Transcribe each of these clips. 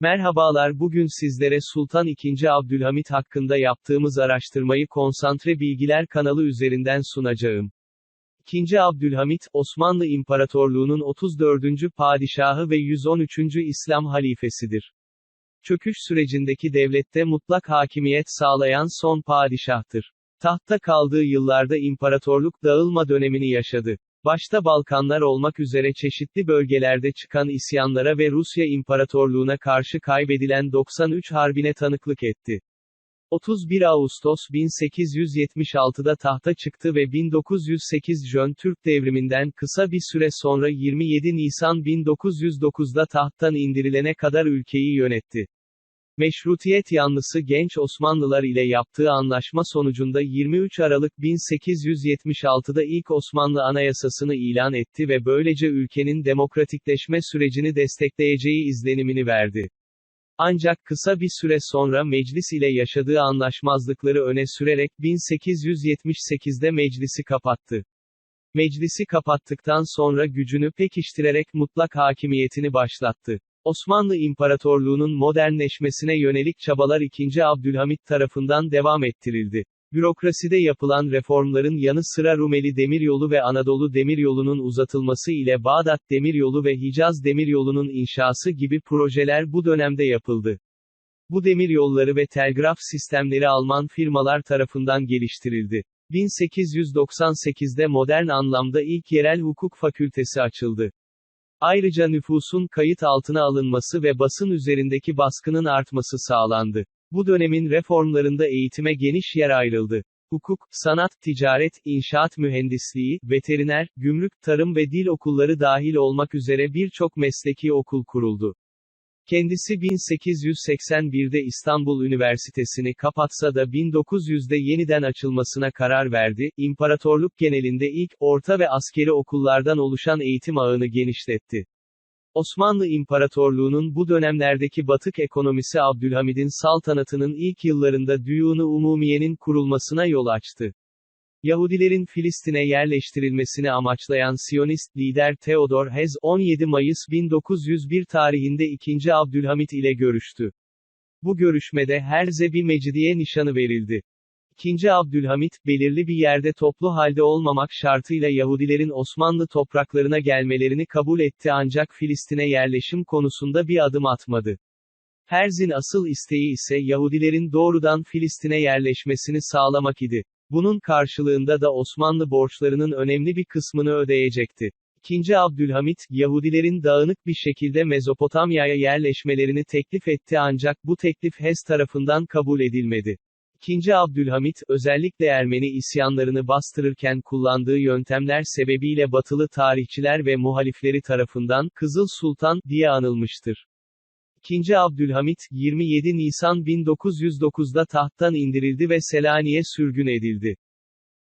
Merhabalar bugün sizlere Sultan II. Abdülhamit hakkında yaptığımız araştırmayı Konsantre Bilgiler kanalı üzerinden sunacağım. II. Abdülhamit, Osmanlı İmparatorluğu'nun 34. padişahı ve 113. İslam halifesidir. Çöküş sürecindeki devlette mutlak hakimiyet sağlayan son padişahtır. Tahtta kaldığı yıllarda imparatorluk dağılma dönemini yaşadı. Başta Balkanlar olmak üzere çeşitli bölgelerde çıkan isyanlara ve Rusya İmparatorluğu'na karşı kaybedilen 93 Harbi'ne tanıklık etti. 31 Ağustos 1876'da tahta çıktı ve 1908 Jön Türk devriminden kısa bir süre sonra 27 Nisan 1909'da tahttan indirilene kadar ülkeyi yönetti. Meşrutiyet yanlısı genç Osmanlılar ile yaptığı anlaşma sonucunda 23 Aralık 1876'da ilk Osmanlı Anayasasını ilan etti ve böylece ülkenin demokratikleşme sürecini destekleyeceği izlenimini verdi. Ancak kısa bir süre sonra meclis ile yaşadığı anlaşmazlıkları öne sürerek 1878'de meclisi kapattı. Meclisi kapattıktan sonra gücünü pekiştirerek mutlak hakimiyetini başlattı. Osmanlı İmparatorluğu'nun modernleşmesine yönelik çabalar 2. Abdülhamit tarafından devam ettirildi. Bürokraside yapılan reformların yanı sıra Rumeli Demiryolu ve Anadolu Demiryolu'nun uzatılması ile Bağdat Demiryolu ve Hicaz Demiryolu'nun inşası gibi projeler bu dönemde yapıldı. Bu demiryolları ve telgraf sistemleri Alman firmalar tarafından geliştirildi. 1898'de modern anlamda ilk yerel hukuk fakültesi açıldı. Ayrıca nüfusun kayıt altına alınması ve basın üzerindeki baskının artması sağlandı. Bu dönemin reformlarında eğitime geniş yer ayrıldı. Hukuk, sanat, ticaret, inşaat mühendisliği, veteriner, gümrük, tarım ve dil okulları dahil olmak üzere birçok mesleki okul kuruldu. Kendisi 1881'de İstanbul Üniversitesi'ni kapatsa da 1900'de yeniden açılmasına karar verdi, imparatorluk genelinde ilk, orta ve askeri okullardan oluşan eğitim ağını genişletti. Osmanlı İmparatorluğu'nun bu dönemlerdeki batık ekonomisi Abdülhamid'in saltanatının ilk yıllarında Düyunu Umumiye'nin kurulmasına yol açtı. Yahudilerin Filistin'e yerleştirilmesini amaçlayan Siyonist lider Theodor Hez, 17 Mayıs 1901 tarihinde 2. Abdülhamit ile görüştü. Bu görüşmede Herze bir Mecidiye nişanı verildi. 2. Abdülhamit, belirli bir yerde toplu halde olmamak şartıyla Yahudilerin Osmanlı topraklarına gelmelerini kabul etti ancak Filistin'e yerleşim konusunda bir adım atmadı. Herz'in asıl isteği ise Yahudilerin doğrudan Filistin'e yerleşmesini sağlamak idi. Bunun karşılığında da Osmanlı borçlarının önemli bir kısmını ödeyecekti. İkinci Abdülhamit, Yahudilerin dağınık bir şekilde Mezopotamya'ya yerleşmelerini teklif etti ancak bu teklif Hez tarafından kabul edilmedi. İkinci Abdülhamit, özellikle Ermeni isyanlarını bastırırken kullandığı yöntemler sebebiyle batılı tarihçiler ve muhalifleri tarafından Kızıl Sultan diye anılmıştır. İkinci Abdülhamit, 27 Nisan 1909'da tahttan indirildi ve Selanik'e sürgün edildi.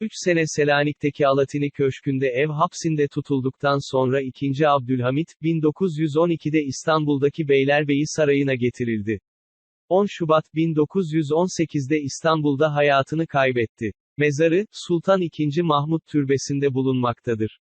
3 sene Selanik'teki Alatini Köşkü'nde ev hapsinde tutulduktan sonra 2. Abdülhamit, 1912'de İstanbul'daki Beylerbeyi Sarayı'na getirildi. 10 Şubat 1918'de İstanbul'da hayatını kaybetti. Mezarı, Sultan II. Mahmut Türbesi'nde bulunmaktadır.